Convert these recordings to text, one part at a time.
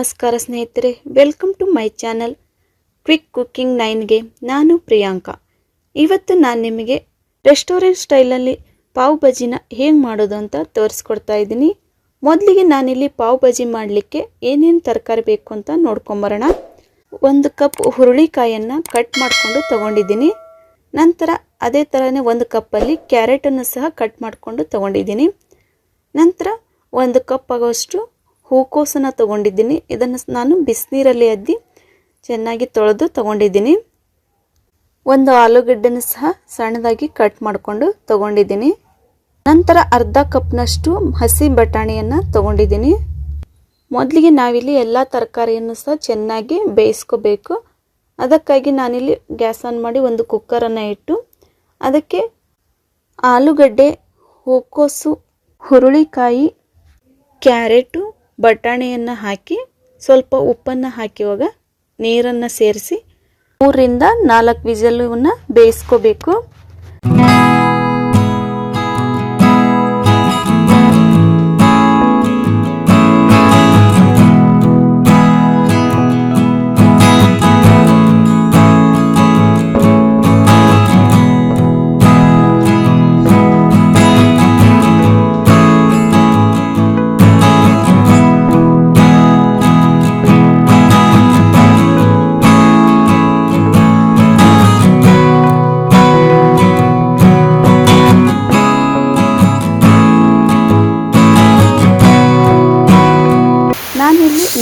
ನಮಸ್ಕಾರ ಸ್ನೇಹಿತರೆ welcome to my channel quick cooking ನೈನ್ಗೆ ನಾನು ಪ್ರಿಯಾಂಕಾ. ಇವತ್ತು ನಾನು ನಿಮಗೆ ರೆಸ್ಟೋರೆಂಟ್ ಸ್ಟೈಲಲ್ಲಿ ಪಾವ್ ಬಜಿನ ಹೇಗೆ ಮಾಡೋದು ಅಂತ ತೋರಿಸ್ಕೊಡ್ತಾ ಇದ್ದೀನಿ. ಮೊದಲಿಗೆ ನಾನಿಲ್ಲಿ ಪಾವ್ ಬಜಿ ಮಾಡಲಿಕ್ಕೆ ಏನೇನು ತರಕಾರಿ ಬೇಕು ಅಂತ ನೋಡ್ಕೊಂಬರೋಣ. ಒಂದು ಕಪ್ ಹುರುಳಿಕಾಯನ್ನು ಕಟ್ ಮಾಡಿಕೊಂಡು ತಗೊಂಡಿದ್ದೀನಿ. ನಂತರ ಅದೇ ಥರನೇ ಒಂದು ಕಪ್ಪಲ್ಲಿ ಕ್ಯಾರೆಟನ್ನು ಸಹ ಕಟ್ ಮಾಡಿಕೊಂಡು ತಗೊಂಡಿದ್ದೀನಿ. ನಂತರ ಒಂದು ಕಪ್ ಆಗೋಷ್ಟು ಹೂಕೋಸನ್ನು ತಗೊಂಡಿದ್ದೀನಿ. ಇದನ್ನು ನಾನು ಬಿಸಿನೀರಲ್ಲಿ ಅದ್ದಿ ಚೆನ್ನಾಗಿ ತೊಳೆದು ತಗೊಂಡಿದ್ದೀನಿ. ಒಂದು ಆಲೂಗಡ್ಡೆನೂ ಸಹ ಸಣ್ಣದಾಗಿ ಕಟ್ ಮಾಡಿಕೊಂಡು ತಗೊಂಡಿದ್ದೀನಿ. ನಂತರ ಅರ್ಧ ಕಪ್ನಷ್ಟು ಹಸಿ ಬಟಾಣಿಯನ್ನು ತೊಗೊಂಡಿದ್ದೀನಿ. ಮೊದಲಿಗೆ ನಾವಿಲ್ಲಿ ಎಲ್ಲ ತರಕಾರಿಯನ್ನು ಸಹ ಚೆನ್ನಾಗಿ ಬೇಯಿಸ್ಕೋಬೇಕು. ಅದಕ್ಕಾಗಿ ನಾನಿಲ್ಲಿ ಗ್ಯಾಸ್ ಆನ್ ಮಾಡಿ ಒಂದು ಕುಕ್ಕರನ್ನು ಇಟ್ಟು ಅದಕ್ಕೆ ಆಲೂಗಡ್ಡೆ, ಹೂಕೋಸು, ಹುರುಳಿಕಾಯಿ, ಕ್ಯಾರೆಟು ಬಟಾಣಿಯನ್ನು ಹಾಕಿ ಸ್ವಲ್ಪ ಉಪ್ಪನ್ನು ಹಾಕಿವಾಗ ನೀರನ್ನು ಸೇರಿಸಿ ಮೂರಿಂದ ನಾಲ್ಕು ವಿಜಲನ್ನು ಬೇಯಿಸ್ಕೋಬೇಕು.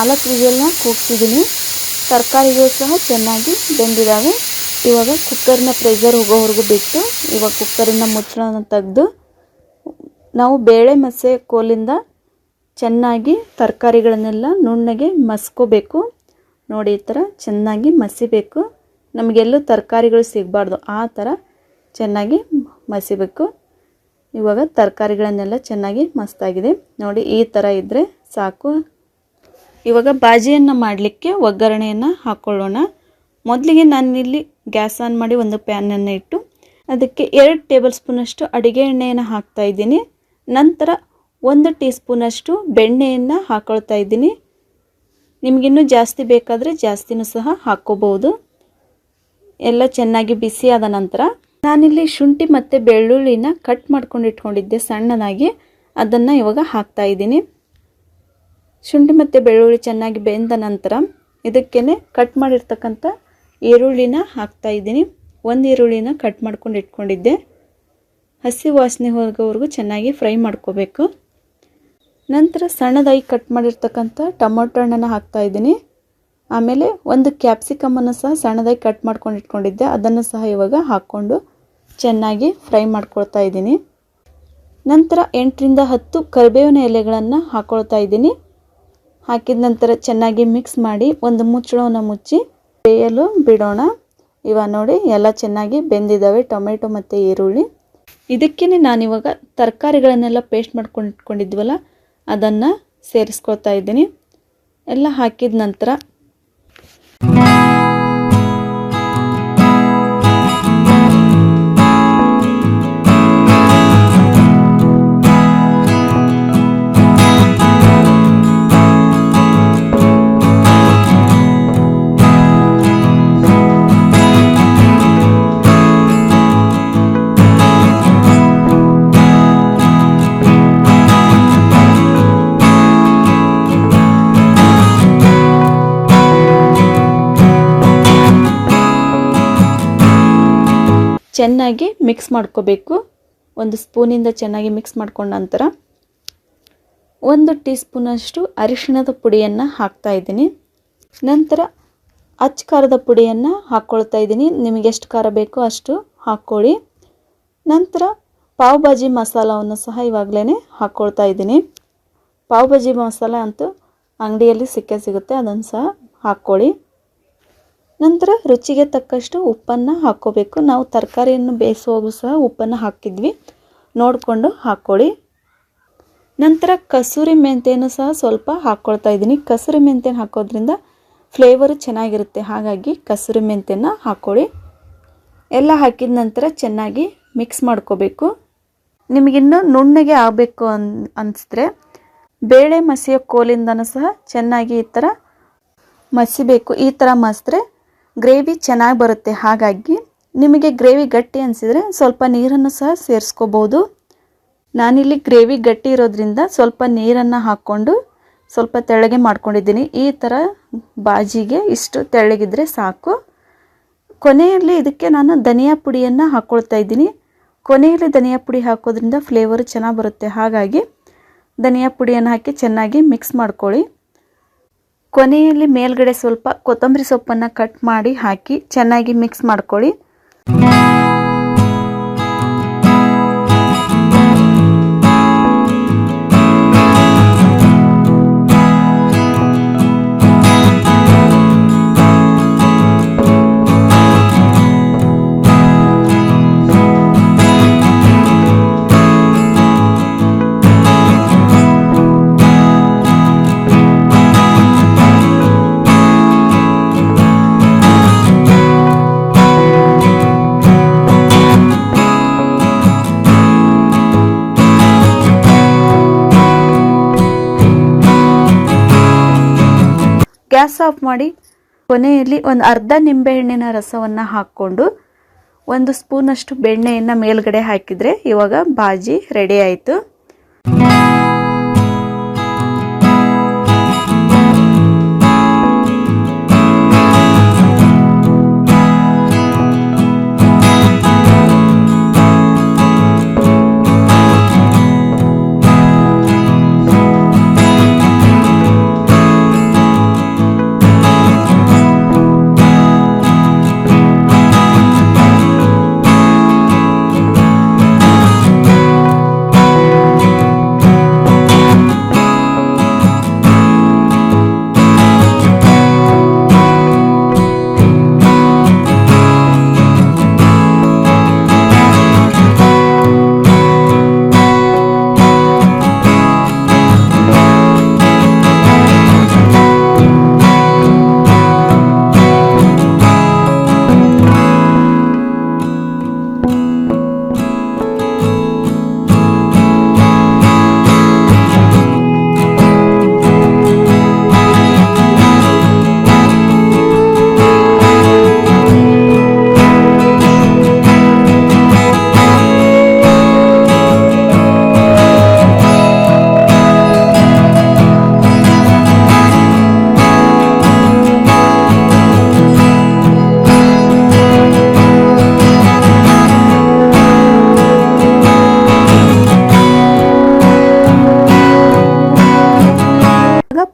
ನಾಲ್ಕು ವಿಜಲ್ನ ಕೂಗ್ಸಿದ್ದೀನಿ. ತರಕಾರಿಗಳು ಸಹ ಚೆನ್ನಾಗಿ ಬೆಂದಿದ್ದಾವೆ ಇವಾಗ ಕುಕ್ಕರ್ನ ಪ್ರೆಷರ್ ಹೋಗೋವರೆಗೂ ಬಿಟ್ಟು ಇವಾಗ ಕುಕ್ಕರಿನ ಮುಚ್ಚಳನ ತೆಗೆದು ನಾವು ಬೇಳೆ ಮಸೆ ಕೋಲಿಂದ ಚೆನ್ನಾಗಿ ತರಕಾರಿಗಳನ್ನೆಲ್ಲ ನುಣ್ಣಗೆ ಮಸ್ಕೋಬೇಕು. ನೋಡಿ, ಈ ಥರ ಚೆನ್ನಾಗಿ ಮಸಿಬೇಕು. ನಮಗೆಲ್ಲೂ ತರಕಾರಿಗಳು ಸಿಗಬಾರ್ದು. ಆ ಥರ ಚೆನ್ನಾಗಿ ಮಸಿಬೇಕು. ಇವಾಗ ತರಕಾರಿಗಳನ್ನೆಲ್ಲ ಚೆನ್ನಾಗಿ ಮಸ್ತಾಗಿದೆ. ನೋಡಿ, ಈ ಥರ ಇದ್ದರೆ ಸಾಕು. ಇವಾಗ ಬಾಜಿಯನ್ನು ಮಾಡಲಿಕ್ಕೆ ಒಗ್ಗರಣೆಯನ್ನು ಹಾಕ್ಕೊಳ್ಳೋಣ ಮೊದಲಿಗೆ ನಾನಿಲ್ಲಿ ಗ್ಯಾಸ್ ಆನ್ ಮಾಡಿ ಒಂದು ಪ್ಯಾನನ್ನು ಇಟ್ಟು ಅದಕ್ಕೆ ಎರಡು ಟೇಬಲ್ ಸ್ಪೂನಷ್ಟು ಅಡುಗೆ ಎಣ್ಣೆಯನ್ನು ಹಾಕ್ತಾ ಇದ್ದೀನಿ. ನಂತರ ಒಂದು ಟೀ ಸ್ಪೂನಷ್ಟು ಬೆಣ್ಣೆಯನ್ನು ಹಾಕ್ಕೊಳ್ತಾ ಇದ್ದೀನಿ. ನಿಮಗಿನ್ನೂ ಜಾಸ್ತಿ ಬೇಕಾದರೆ ಜಾಸ್ತಿನೂ ಸಹ ಹಾಕ್ಕೋಬೋದು ಎಲ್ಲ ಚೆನ್ನಾಗಿ ಬಿಸಿ ಆದ ನಂತರ ನಾನಿಲ್ಲಿ ಶುಂಠಿ ಮತ್ತು ಬೆಳ್ಳುಳ್ಳಿನ ಕಟ್ ಮಾಡ್ಕೊಂಡು ಇಟ್ಕೊಂಡಿದ್ದೆ ಸಣ್ಣದಾಗಿ. ಅದನ್ನು ಇವಾಗ ಹಾಕ್ತಾ ಇದ್ದೀನಿ. ಶುಂಠಿ ಮತ್ತು ಬೆಳ್ಳುಳ್ಳಿ ಚೆನ್ನಾಗಿ ಬೆಂದ ನಂತರ ಇದಕ್ಕೇ ಕಟ್ ಮಾಡಿರ್ತಕ್ಕಂಥ ಈರುಳ್ಳಿನ ಹಾಕ್ತಾ ಇದ್ದೀನಿ. ಒಂದು ಈರುಳ್ಳಿನ ಕಟ್ ಮಾಡ್ಕೊಂಡು ಇಟ್ಕೊಂಡಿದ್ದೆ. ಹಸಿ ವಾಸನೆ ಹೋಗೋವರೆಗೂ ಚೆನ್ನಾಗಿ ಫ್ರೈ ಮಾಡ್ಕೋಬೇಕು. ನಂತರ ಸಣ್ಣದಾಗಿ ಕಟ್ ಮಾಡಿರ್ತಕ್ಕಂಥ ಟೊಮೊಟೊ ಹಣ್ಣನ್ನು ಹಾಕ್ತಾ ಇದ್ದೀನಿ. ಆಮೇಲೆ ಒಂದು ಕ್ಯಾಪ್ಸಿಕಮನ್ನು ಸಹ ಸಣ್ಣದಾಗಿ ಕಟ್ ಮಾಡ್ಕೊಂಡು ಇಟ್ಕೊಂಡಿದ್ದೆ. ಅದನ್ನು ಸಹ ಇವಾಗ ಹಾಕ್ಕೊಂಡು ಚೆನ್ನಾಗಿ ಫ್ರೈ ಮಾಡ್ಕೊಳ್ತಾ ಇದ್ದೀನಿ. ನಂತರ ಎಂಟರಿಂದ ಹತ್ತು ಕರಿಬೇವಿನ ಎಲೆಗಳನ್ನು ಹಾಕ್ಕೊಳ್ತಾ ಇದ್ದೀನಿ. ಹಾಕಿದ ನಂತರ ಚೆನ್ನಾಗಿ ಮಿಕ್ಸ್ ಮಾಡಿ ಒಂದು ಮುಚ್ಚಳವನ್ನು ಮುಚ್ಚಿ ಬೇಯಲು ಬಿಡೋಣ. ಇವಾಗ ನೋಡಿ ಎಲ್ಲ ಚೆನ್ನಾಗಿ ಬೆಂದಿದ್ದಾವೆ ಟೊಮೆಟೊ ಮತ್ತು ಈರುಳ್ಳಿ. ಇದಕ್ಕೇ ನಾನಿವಾಗ ತರಕಾರಿಗಳನ್ನೆಲ್ಲ ಪೇಸ್ಟ್ ಮಾಡ್ಕೊಂಡು ಇಟ್ಕೊಂಡಿದ್ವಲ್ಲ, ಅದನ್ನು ಸೇರಿಸ್ಕೊಳ್ತಾ ಇದ್ದೀನಿ. ಎಲ್ಲ ಹಾಕಿದ ನಂತರ ಚೆನ್ನಾಗಿ ಮಿಕ್ಸ್ ಮಾಡ್ಕೋಬೇಕು. ಒಂದು ಸ್ಪೂನಿಂದ ಚೆನ್ನಾಗಿ ಮಿಕ್ಸ್ ಮಾಡ್ಕೊಂಡ ನಂತರ ಒಂದು ಟೀ ಸ್ಪೂನಷ್ಟು ಅರಿಶಿಣದ ಪುಡಿಯನ್ನು ಹಾಕ್ತಾ ಇದ್ದೀನಿ. ನಂತರ ಅಚ್ಚ ಖಾರದ ಪುಡಿಯನ್ನು ಹಾಕ್ಕೊಳ್ತಾ ಇದ್ದೀನಿ. ನಿಮಗೆ ಎಷ್ಟು ಖಾರ ಬೇಕೋ ಅಷ್ಟು ಹಾಕ್ಕೊಳ್ಳಿ. ನಂತರ ಪಾವ್ ಭಾಜಿ ಮಸಾಲವನ್ನು ಸಹ ಇವಾಗಲೇ ಹಾಕ್ಕೊಳ್ತಾ ಇದ್ದೀನಿ. ಪಾವ್ ಭಾಜಿ ಮಸಾಲ ಅಂತೂ ಅಂಗಡಿಯಲ್ಲಿ ಸಿಕ್ಕೇ ಸಿಗುತ್ತೆ, ಅದನ್ನು ಸಹ ಹಾಕ್ಕೊಳ್ಳಿ. ನಂತರ ರುಚಿಗೆ ತಕ್ಕಷ್ಟು ಉಪ್ಪನ್ನು ಹಾಕ್ಕೋಬೇಕು ನಾವು ತರಕಾರಿಯನ್ನು ಬೇಯಿಸುವಾಗೂ ಸಹ ಉಪ್ಪನ್ನು ಹಾಕಿದ್ವಿ. ನೋಡಿಕೊಂಡು ಹಾಕ್ಕೊಳ್ಳಿ ನಂತರ ಕಸೂರಿ ಮೆಂತೆಯನ್ನು ಸಹ ಸ್ವಲ್ಪ ಹಾಕ್ಕೊಳ್ತಾ ಇದ್ದೀನಿ. ಕಸೂರಿ ಮೆಂತೆನ ಹಾಕೋದ್ರಿಂದ ಫ್ಲೇವರು ಚೆನ್ನಾಗಿರುತ್ತೆ. ಹಾಗಾಗಿ ಕಸೂರಿ ಮೆಂತೆನ ಹಾಕ್ಕೊಳ್ಳಿ ಎಲ್ಲ ಹಾಕಿದ ನಂತರ ಚೆನ್ನಾಗಿ ಮಿಕ್ಸ್ ಮಾಡ್ಕೋಬೇಕು. ನಿಮಗಿನ್ನೂ ನುಣ್ಣಗೆ ಆಗಬೇಕು ಅನ್, ಅನಿಸಿದ್ರೆ ಬೇಳೆ ಮಸಿಯೋ ಕೋಲಿಂದನೂ ಸಹ ಚೆನ್ನಾಗಿ ಈ ಥರ ಮಸಿಬೇಕು. ಈ ಥರ ಮಸಿದ್ರೆ ಗ್ರೇವಿ ಚೆನ್ನಾಗಿ ಬರುತ್ತೆ. ಹಾಗಾಗಿ ನಿಮಗೆ ಗ್ರೇವಿ ಗಟ್ಟಿ ಅನಿಸಿದರೆ ಸ್ವಲ್ಪ ನೀರನ್ನು ಸಹ ಸೇರಿಸ್ಕೋಬೋದು. ನಾನಿಲ್ಲಿ ಗ್ರೇವಿ ಗಟ್ಟಿ ಇರೋದ್ರಿಂದ ಸ್ವಲ್ಪ ನೀರನ್ನು ಹಾಕ್ಕೊಂಡು ಸ್ವಲ್ಪ ತೆಳ್ಳಗೆ ಮಾಡ್ಕೊಂಡಿದ್ದೀನಿ. ಈ ಥರ ಬಾಜಿಗೆ ಇಷ್ಟು ತೆಳ್ಳಗಿದ್ರೆ ಸಾಕು. ಕೊನೆಯಲ್ಲಿ ಇದಕ್ಕೆ ನಾನು ಧನಿಯಾ ಪುಡಿಯನ್ನು ಹಾಕ್ಕೊಳ್ತಾ ಇದ್ದೀನಿ. ಕೊನೆಯಲ್ಲಿ ಧನಿಯಾ ಪುಡಿ ಹಾಕೋದ್ರಿಂದ ಫ್ಲೇವರ್ ಚೆನ್ನಾಗಿ ಬರುತ್ತೆ. ಹಾಗಾಗಿ ಧನಿಯಾ ಪುಡಿಯನ್ನು ಹಾಕಿ ಚೆನ್ನಾಗಿ ಮಿಕ್ಸ್ ಮಾಡ್ಕೊಳ್ಳಿ. ಕೊನೆಯಲ್ಲಿ ಮೇಲ್ಗಡೆ ಸ್ವಲ್ಪ ಕೊತ್ತಂಬರಿ ಸೊಪ್ಪನ್ನು ಕಟ್ ಮಾಡಿ ಹಾಕಿ ಚೆನ್ನಾಗಿ ಮಿಕ್ಸ್ ಮಾಡ್ಕೊಳ್ಳಿ. ಗ್ಯಾಸ್ ಆಫ್ ಮಾಡಿ ಕೊನೆಯಲ್ಲಿ ಒಂದು ಅರ್ಧ ನಿಂಬೆಹಣ್ಣಿನ ರಸವನ್ನು ಹಾಕ್ಕೊಂಡು ಒಂದು ಸ್ಪೂನಷ್ಟು ಬೆಣ್ಣೆಯನ್ನು ಮೇಲ್ಗಡೆ ಹಾಕಿದರೆ ಇವಾಗ ಬಾಜಿ ರೆಡಿ ಆಯಿತು.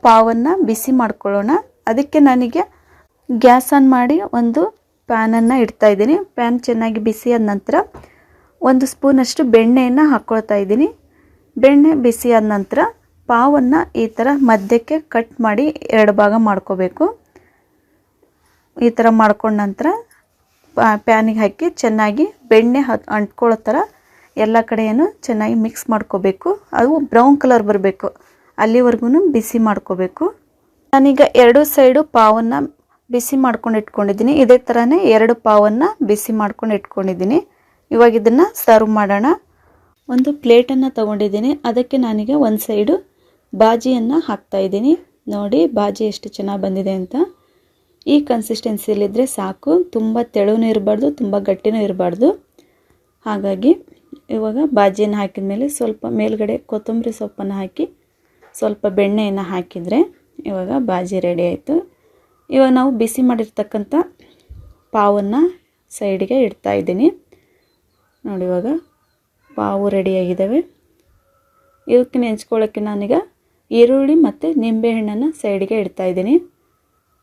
ಪಾವನ್ನು ಬಿಸಿ ಮಾಡ್ಕೊಳ್ಳೋಣ. ಅದಕ್ಕೆ ನನಗೆ ಗ್ಯಾಸ್ ಆನ್ ಮಾಡಿ ಒಂದು ಪ್ಯಾನನ್ನು ಇಡ್ತಾ ಇದ್ದೀನಿ. ಪ್ಯಾನ್ ಚೆನ್ನಾಗಿ ಬಿಸಿ ಆದ ನಂತರ ಒಂದು ಸ್ಪೂನಷ್ಟು ಬೆಣ್ಣೆಯನ್ನು ಹಾಕ್ಕೊಳ್ತಾ ಇದ್ದೀನಿ. ಬೆಣ್ಣೆ ಬಿಸಿಯಾದ ನಂತರ ಪಾವನ್ನು ಈ ಥರ ಮಧ್ಯಕ್ಕೆ ಕಟ್ ಮಾಡಿ ಎರಡು ಭಾಗ ಮಾಡ್ಕೋಬೇಕು. ಈ ಥರ ಮಾಡ್ಕೊಂಡ ನಂತರ ಪ್ಯಾನಿಗೆ ಹಾಕಿ ಚೆನ್ನಾಗಿ ಬೆಣ್ಣೆ ಹತ್ ಅಂಟ್ಕೊಳ್ಳೋ ಥರ ಎಲ್ಲ ಕಡೆಯನ್ನು ಚೆನ್ನಾಗಿ ಮಿಕ್ಸ್ ಮಾಡ್ಕೋಬೇಕು. ಅದು ಬ್ರೌನ್ ಕಲರ್ ಬರಬೇಕು. ಅಲ್ಲಿವರೆಗೂ ಬಿಸಿ ಮಾಡ್ಕೋಬೇಕು. ನಾನೀಗ ಎರಡು ಸೈಡು ಪಾವನ್ನು ಬಿಸಿ ಮಾಡ್ಕೊಂಡು ಇಟ್ಕೊಂಡಿದ್ದೀನಿ. ಇದೇ ಥರನೇ ಎರಡು ಪಾವನ್ನು ಬಿಸಿ ಮಾಡ್ಕೊಂಡು ಇಟ್ಕೊಂಡಿದ್ದೀನಿ. ಇವಾಗ ಇದನ್ನು ಸರ್ವ್ ಮಾಡೋಣ. ಒಂದು ಪ್ಲೇಟನ್ನು ತಗೊಂಡಿದ್ದೀನಿ. ಅದಕ್ಕೆ ನಾನೀಗ ಒಂದು ಸೈಡು ಬಾಜಿಯನ್ನು ಹಾಕ್ತಾ ಇದ್ದೀನಿ. ನೋಡಿ, ಬಾಜಿ ಎಷ್ಟು ಚೆನ್ನಾಗಿ ಬಂದಿದೆ ಅಂತ. ಈ ಕನ್ಸಿಸ್ಟೆನ್ಸಿಯಲ್ಲಿದ್ದರೆ ಸಾಕು. ತುಂಬ ತೆಳುನೂ ಇರಬಾರ್ದು, ತುಂಬ ಗಟ್ಟಿನೂ ಇರಬಾರ್ದು. ಹಾಗಾಗಿ ಇವಾಗ ಬಾಜಿಯನ್ನು ಹಾಕಿದ ಮೇಲೆ ಸ್ವಲ್ಪ ಮೇಲ್ಗಡೆ ಕೊತ್ತಂಬರಿ ಸೊಪ್ಪನ್ನು ಹಾಕಿ ಸ್ವಲ್ಪ ಬೆಣ್ಣೆಯನ್ನು ಹಾಕಿದರೆ ಇವಾಗ ಬಾಜಿ ರೆಡಿ ಆಯಿತು. ಇವಾಗ ನಾವು ಬಿಸಿ ಮಾಡಿರ್ತಕ್ಕಂಥ ಪಾವನ್ನು ಸೈಡಿಗೆ ಇಡ್ತಾ ಇದ್ದೀನಿ. ನೋಡಿ ಇವಾಗ ಪಾವು ರೆಡಿಯಾಗಿದ್ದಾವೆ ಇದಕ್ಕೆ ನೆಂಚ್ಕೊಳ್ಳೋಕ್ಕೆ ನಾನೀಗ ಈರುಳ್ಳಿ ಮತ್ತು ನಿಂಬೆಹಣ್ಣನ್ನು ಸೈಡಿಗೆ ಇಡ್ತಾ ಇದ್ದೀನಿ.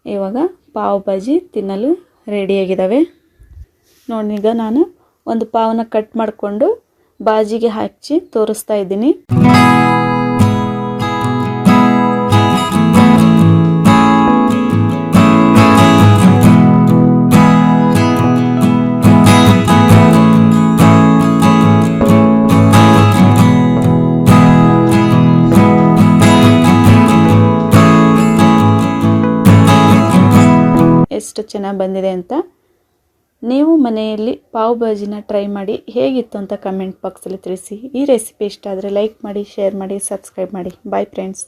ಇವಾಗ ಪಾವ್ ಬಾಜಿ ತಿನ್ನಲು ರೆಡಿಯಾಗಿದ್ದಾವೆ ನೋಡಿ, ಈಗ ನಾನು ಒಂದು ಪಾವನ್ನ ಕಟ್ ಮಾಡಿಕೊಂಡು ಬಾಜಿಗೆ ಹಚ್ಚಿ ತೋರಿಸ್ತಾ ಇದ್ದೀನಿ. ಎಷ್ಟು ಚೆನ್ನಾಗಿ ಬಂದಿದೆ ಅಂತ ನೀವು ಮನೆಯಲ್ಲಿ ಪಾವ್ ಭಾಜಿನ ಟ್ರೈ ಮಾಡಿ ಹೇಗಿತ್ತು ಅಂತ ಕಮೆಂಟ್ ಬಾಕ್ಸಲ್ಲಿ ತಿಳಿಸಿ. ಈ ರೆಸಿಪಿ ಇಷ್ಟ ಆದರೆ ಲೈಕ್ ಮಾಡಿ ಶೇರ್ ಮಾಡಿ ಸಬ್ಸ್ಕ್ರೈಬ್ ಮಾಡಿ. Bye friends